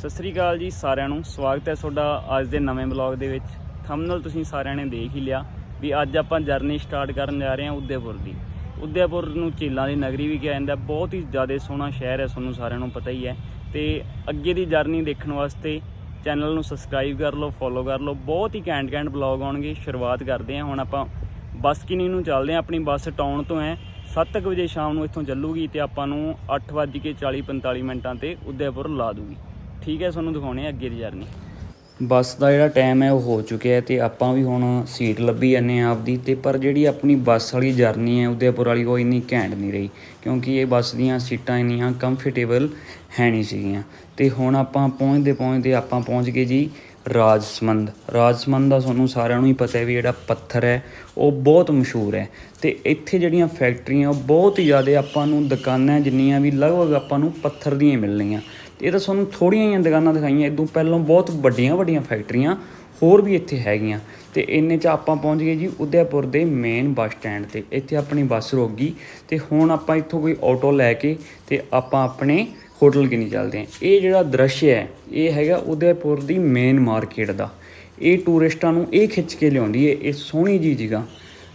ਸਤਿ ਸ੍ਰੀ ਅਕਾਲ ਜੀ ਸਾਰਿਆਂ ਨੂੰ। ਸਵਾਗਤ ਹੈ ਤੁਹਾਡਾ ਅੱਜ ਦੇ ਨਵੇਂ ਬਲੌਗ ਦੇ ਵਿੱਚ। ਥੰਬਨੇਲ ਤੁਸੀਂ ਸਾਰਿਆਂ ਨੇ ਦੇਖ ਹੀ ਲਿਆ ਵੀ ਅੱਜ ਆਪਾਂ ਜਰਨੀ ਸਟਾਰਟ ਕਰਨ ਜਾ ਰਹੇ ਹਾਂ ਉਦੈਪੁਰ ਦੀ। ਉਦੈਪੁਰ ਨੂੰ ਝੀਲਾਂ ਦੀ ਨਗਰੀ ਵੀ ਕਿਹਾ ਜਾਂਦਾ। ਬਹੁਤ ਹੀ ਜ਼ਿਆਦਾ ਸੋਹਣਾ ਸ਼ਹਿਰ ਹੈ, ਤੁਹਾਨੂੰ ਸਾਰਿਆਂ ਨੂੰ ਪਤਾ ਹੀ ਹੈ। ਤੇ ਅੱਗੇ ਦੀ ਜਰਨੀ ਦੇਖਣ ਵਾਸਤੇ ਚੈਨਲ ਨੂੰ ਸਬਸਕ੍ਰਾਈਬ ਕਰ ਲਓ ਫੋਲੋ ਕਰ ਲਓ। ਬਹੁਤ ਹੀ ਘੈਂਟ ਘੈਂਟ ਬਲੌਗ ਆਉਣਗੇ। ਸ਼ੁਰੂਆਤ ਕਰਦੇ ਹਾਂ। ਹੁਣ ਆਪਾਂ ਬੱਸ ਕਿਨੀ ਨੂੰ ਚੱਲਦੇ ਹਾਂ। ਆਪਣੀ ਬੱਸ ਟਾਊਨ ਤੋਂ ਹੈ। 7:00 ਵਜੇ ਸ਼ਾਮ ਨੂੰ ਇੱਥੋਂ ਚੱਲੂਗੀ ਤੇ ਆਪਾਂ ਨੂੰ 8:40 45 ਮਿੰਟਾਂ ਤੇ ਉਦੈਪੁਰ ਲਾ ਦੂਗੀ। ਠੀਕ ਹੈ, ਤੁਹਾਨੂੰ ਦਿਖਾਉਣੇ ਆ ਅੱਗੇ ਦੀ ਜਰਨੀ ਬੱਸ ਦਾ ਜਿਹੜਾ ਟਾਈਮ ਹੈ, ਉਹ ਹੋ ਚੁੱਕਿਆ ਹੈ ਤੇ ਆਪਾਂ ਵੀ ਹੁਣ ਸੀਟ ਲੱਭੀ ਜਾਂਦੇ ਆ ਆਪਦੀ ਤੇ ਪਰ ਜਿਹੜੀ ਆਪਣੀ ਬੱਸ ਵਾਲੀ ਜਰਨੀ ਹੈ, ਉਦੈਪੁਰ ਵਾਲੀ, ਉਹ ਇੰਨੀ ਘੈਂਟ ਨਹੀਂ ਰਹੀ ਕਿਉਂਕਿ ਇਹ ਬੱਸ ਦੀਆਂ ਸੀਟਾਂ ਇੰਨੀਆਂ ਕੰਫਰਟੇਬਲ ਹੈ ਨਹੀਂ ਸੀਗੀਆਂ। ਤੇ ਹੁਣ ਆਪਾਂ ਪਹੁੰਚਦੇ ਪਹੁੰਚਦੇ ਆਪਾਂ ਪਹੁੰਚ ਗਏ ਜੀ ਰਾਜਸਮੰਦ। ਰਾਜਸਮੰਦ ਦਾ ਤੁਹਾਨੂੰ ਸਾਰਿਆਂ ਨੂੰ ਹੀ ਪਤਾ ਹੈ ਵੀ ਜਿਹੜਾ ਪੱਥਰ ਹੈ, ਉਹ ਬਹੁਤ ਮਸ਼ਹੂਰ ਹੈ। ਤੇ ਇੱਥੇ ਜਿਹੜੀਆਂ ਫੈਕਟਰੀਆਂ ਉਹ ਬਹੁਤ ਹੀ ਜ਼ਿਆਦਾ ਆਪਾਂ ਨੂੰ ਦੁਕਾਨਾਂ ਜਿੰਨੀਆਂ ਵੀ ਲਗਭਗ ਆਪਾਂ ਨੂੰ ਪੱਥਰ ਦੀਆਂ ਹੀ ਮਿਲਣੀਆਂ। ਇਹ ਤਾਂ ਤੁਹਾਨੂੰ ਥੋੜੀਆਂ ਜਿਹੀਆਂ ਦੁਕਾਨਾਂ ਦਿਖਾਈਆਂ ਇਦੋਂ ਪਹਿਲਾਂ ਬਹੁਤ ਵੱਡੀਆਂ ਵੱਡੀਆਂ ਫੈਕਟਰੀਆਂ ਹੋਰ ਵੀ ਇੱਥੇ ਹੈਗੀਆਂ। ਤੇ ਇੰਨੇ ਚ ਆਪਾਂ ਪਹੁੰਚ ਗਏ ਜੀ ਉਦੈਪੁਰ ਦੇ ਮੇਨ ਬੱਸ ਸਟੈਂਡ ਤੇ, ਇੱਥੇ ਆਪਣੀ ਬੱਸ ਰੁਕ ਗਈ ਤੇ ਹੁਣ ਆਪਾਂ ਇੱਥੋਂ ਕੋਈ ਆਟੋ ਲੈ ਕੇ ਤੇ ਆਪਾਂ ਆਪਣੇ ਹੋਟਲ ਕਿਨੀ ਚੱਲਦੇ ਹਾਂ। ਇਹ ਜਿਹੜਾ ਦ੍ਰਿਸ਼ ਹੈ, ਇਹ ਹੈਗਾ ਉਦੈਪੁਰ ਦੀ ਮੇਨ ਮਾਰਕੀਟ ਦਾ। ਇਹ ਟੂਰਿਸਟਾਂ ਨੂੰ ਇਹ ਖਿੱਚ ਕੇ ਲਿਆਉਂਦੀ ਹੈ, ਇਹ ਸੋਹਣੀ ਜੀ ਜਗ੍ਹਾ।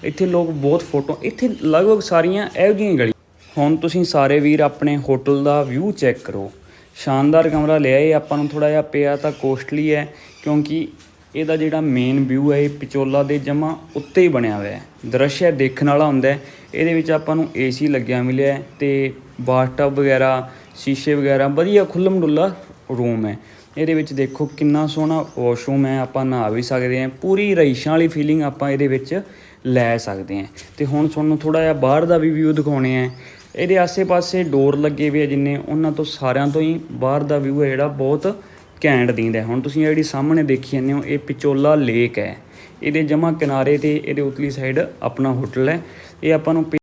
ਇੱਥੇ ਲੋਕ ਬਹੁਤ ਫੋਟੋ ਇੱਥੇ ਲਗਭਗ ਸਾਰੀਆਂ ਇਹੋ ਜਿਹੀਆਂ ਗਲੀ ਹੁਣ ਤੁਸੀਂ ਸਾਰੇ ਵੀਰ ਆਪਣੇ ਹੋਟਲ ਦਾ ਵਿਊ ਚੈੱਕ ਕਰੋ। ਸ਼ਾਨਦਾਰ ਕਮਰਾ ਲਿਆ ਇਹ ਆਪਾਂ ਨੂੰ ਥੋੜਾ ਜਿਹਾ ਪਿਆ ਤਾਂ ਕੋਸਟਲੀ ਹੈ ਕਿਉਂਕਿ ਇਹਦਾ ਜਿਹੜਾ ਮੇਨ ਵਿਊ ਹੈ, ਇਹ ਪਿਚੋਲਾ ਦੇ ਜਮਾ ਉੱਤੇ ਹੀ ਬਣਿਆ ਹੋਇਆ ਹੈ। ਦ੍ਰਿਸ਼ ਹੈ, ਦੇਖਣ ਵਾਲਾ ਹੁੰਦਾ ਹੈ। ਇਹਦੇ ਵਿੱਚ ਆਪਾਂ ਨੂੰ ਏਸੀ ਲੱਗਿਆ ਮਿਲਿਆ ਹੈ ਤੇ ਬਾਥਟਬ ਵਗੈਰਾ, ਸ਼ੀਸ਼ੇ ਵਗੈਰਾ, ਵਧੀਆ ਖੁੱਲਮ ਡੁੱਲਾ ਰੂਮ ਹੈ। ਇਹਦੇ ਵਿੱਚ ਦੇਖੋ ਕਿੰਨਾ ਸੋਹਣਾ ਵਾਸ਼ਰੂਮ ਹੈ, ਆਪਾਂ ਨਹਾ ਵੀ ਸਕਦੇ ਹਾਂ। ਪੂਰੀ ਰਈਸ਼ਾਂ ਵਾਲੀ ਫੀਲਿੰਗ ਆਪਾਂ ਇਹਦੇ ਵਿੱਚ ਲੈ ਸਕਦੇ ਹਾਂ। ਤੇ ਹੁਣ ਤੁਹਾਨੂੰ ਥੋੜਾ ਜਿਹਾ ਬਾਹਰ ਦਾ ਵੀ ਵਿਊ ਦਿਖਾਉਣੇ ਆ ਇਹਦੇ ਆਸੇ-ਪਾਸੇ ਡੋਰ ਲੱਗੇ ਹੋਏ ਆ ਜਿੰਨੇ, ਉਹਨਾਂ ਤੋਂ ਸਾਰਿਆਂ ਤੋਂ ਹੀ ਬਾਹਰ ਦਾ ਵਿਊ ਹੈ ਜਿਹੜਾ ਬਹੁਤ ਘੈਂਟ ਦਿੰਦਾ ਹੁਣ ਤੁਸੀਂ ਜਿਹੜੀ ਸਾਹਮਣੇ ਦੇਖੀ ਜਾਂਦੇ ਹੋ, ਇਹ ਪਿਚੋਲਾ ਲੇਕ ਹੈ। ਇਹਦੇ ਜਮਾ ਕਿਨਾਰੇ ਤੇ ਇਹਦੇ ਉਤਲੀ ਸਾਈਡ ਆਪਣਾ ਹੋਟਲ ਹੈ। ਇਹ ਆਪਾਂ ਨੂੰ ਪਿ-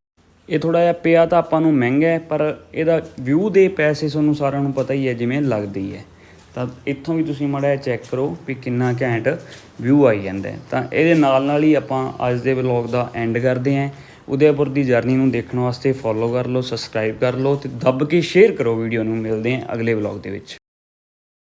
ਇਹ ਥੋੜਾ ਜਿਹਾ ਪਿਆ ਤਾਂ ਆਪਾਂ ਨੂੰ ਮਹਿੰਗਾ ਹੈ, ਪਰ ਇਹਦਾ ਵਿਊ ਦੇ ਪੈਸੇ ਤੁਹਾਨੂੰ ਸਾਰਿਆਂ ਨੂੰ ਪਤਾ ਹੀ ਹੈ ਜਿਵੇਂ ਲੱਗਦੀ ਹੈ ਤਾਂ ਇੱਥੋਂ ਵੀ ਤੁਸੀਂ ਮਾੜਾ ਜਿਹਾ ਚੈੱਕ ਕਰੋ ਵੀ ਕਿੰਨਾ ਘੈਂਟ ਵਿਊ ਆਈ ਜਾਂਦਾ ਤਾਂ ਇਹਦੇ ਨਾਲ ਨਾਲ ਹੀ ਆਪਾਂ ਅੱਜ ਦੇ ਵਲੌਗ ਦਾ ਐਂਡ ਕਰਦੇ ਹਾਂ। ਉਦੈਪੁਰ ਦੀ ਜਰਨੀ ਨੂੰ ਦੇਖਣ ਵਾਸਤੇ ਫੋਲੋ ਕਰ ਲਓ ਸਬਸਕ੍ਰਾਈਬ ਕਰ ਲਓ ਤੇ ਦੱਬ ਕੇ ਸ਼ੇਅਰ ਕਰੋ ਵੀਡੀਓ ਨੂੰ। ਮਿਲਦੇ ਹਾਂ ਅਗਲੇ ਵਲੌਗ ਦੇ ਵਿੱਚ।